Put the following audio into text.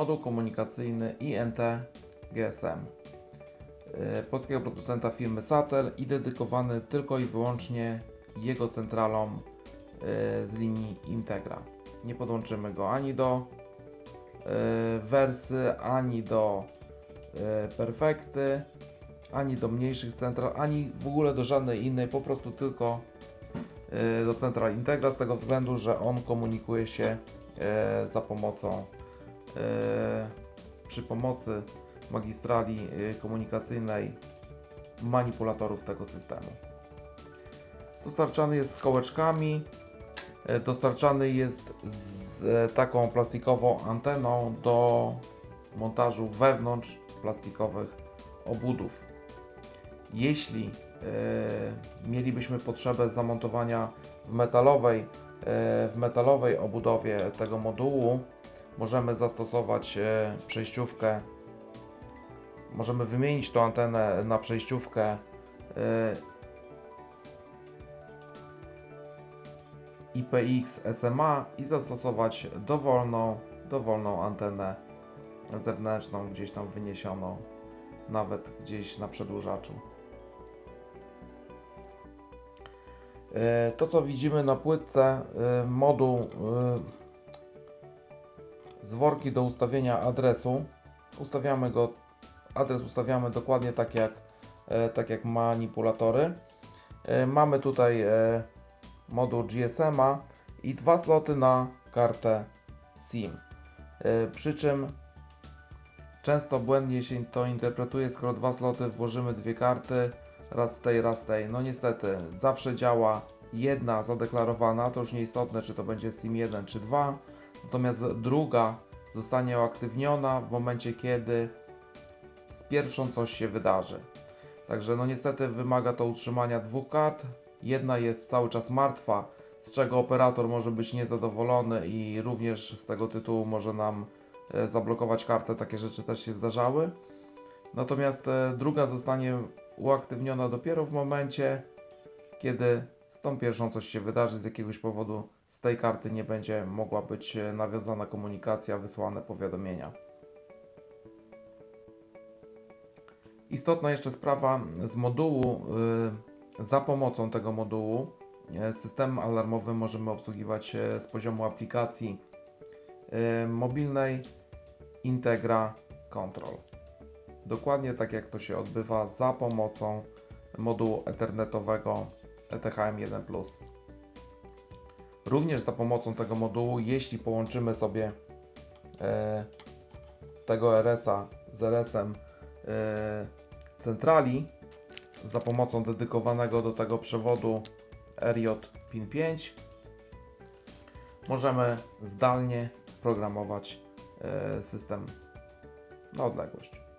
moduł komunikacyjny INT GSM e, polskiego producenta firmy Satel i dedykowany tylko i wyłącznie jego centralom e, z linii Integra. Nie podłączymy go ani do e, Wersy, ani do Perfekty, ani do mniejszych central, ani w ogóle do żadnej innej, po prostu tylko do central Integra z tego względu, że on komunikuje się za pomocą przy pomocy magistrali e, komunikacyjnej manipulatorów tego systemu. Dostarczany jest z kołeczkami, e, dostarczany jest z e, taką plastikową anteną do montażu wewnątrz plastikowych obudów. Jeśli e, mielibyśmy potrzebę zamontowania w metalowej, e, w metalowej obudowie tego modułu, możemy zastosować e, przejściówkę. Możemy wymienić tą antenę na przejściówkę e, IPX SMA i zastosować dowolną, dowolną antenę zewnętrzną, gdzieś tam wyniesioną, nawet gdzieś na przedłużaczu. E, To co widzimy na płytce, moduł z worki do ustawienia adresu. Ustawiamy go, adres ustawiamy dokładnie tak jak, e, tak jak manipulatory. E, Mamy tutaj e, moduł GSM-a i dwa sloty na kartę SIM. Przy czym często błędnie się to interpretuje, skoro dwa sloty włożymy dwie karty, raz z tej, raz z tej. No niestety, zawsze działa jedna zadeklarowana, to już nieistotne, czy to będzie SIM 1 czy 2, natomiast druga zostanie uaktywniona w momencie, kiedy z pierwszą coś się wydarzy. Także no niestety wymaga to utrzymania dwóch kart. Jedna jest cały czas martwa, z czego operator może być niezadowolony i również z tego tytułu może nam e, zablokować kartę. Takie rzeczy też się zdarzały. Natomiast e, druga zostanie uaktywniona dopiero w momencie, kiedy z tą pierwszą coś się wydarzy z jakiegoś powodu. Z tej karty nie będzie mogła być e, nawiązana komunikacja, wysłane powiadomienia. Istotna jeszcze sprawa z modułu. y, Za pomocą tego modułu y, systemem alarmowym możemy obsługiwać e, z poziomu aplikacji mobilnej Integra Control. Dokładnie tak jak to się odbywa za pomocą modułu ethernetowego E ETHM1+. Również za pomocą tego modułu, jeśli połączymy sobie e, tego RS-a z RS-em e, centrali za pomocą dedykowanego do tego przewodu RJ PIN 5 możemy zdalnie programować e, system na odległość.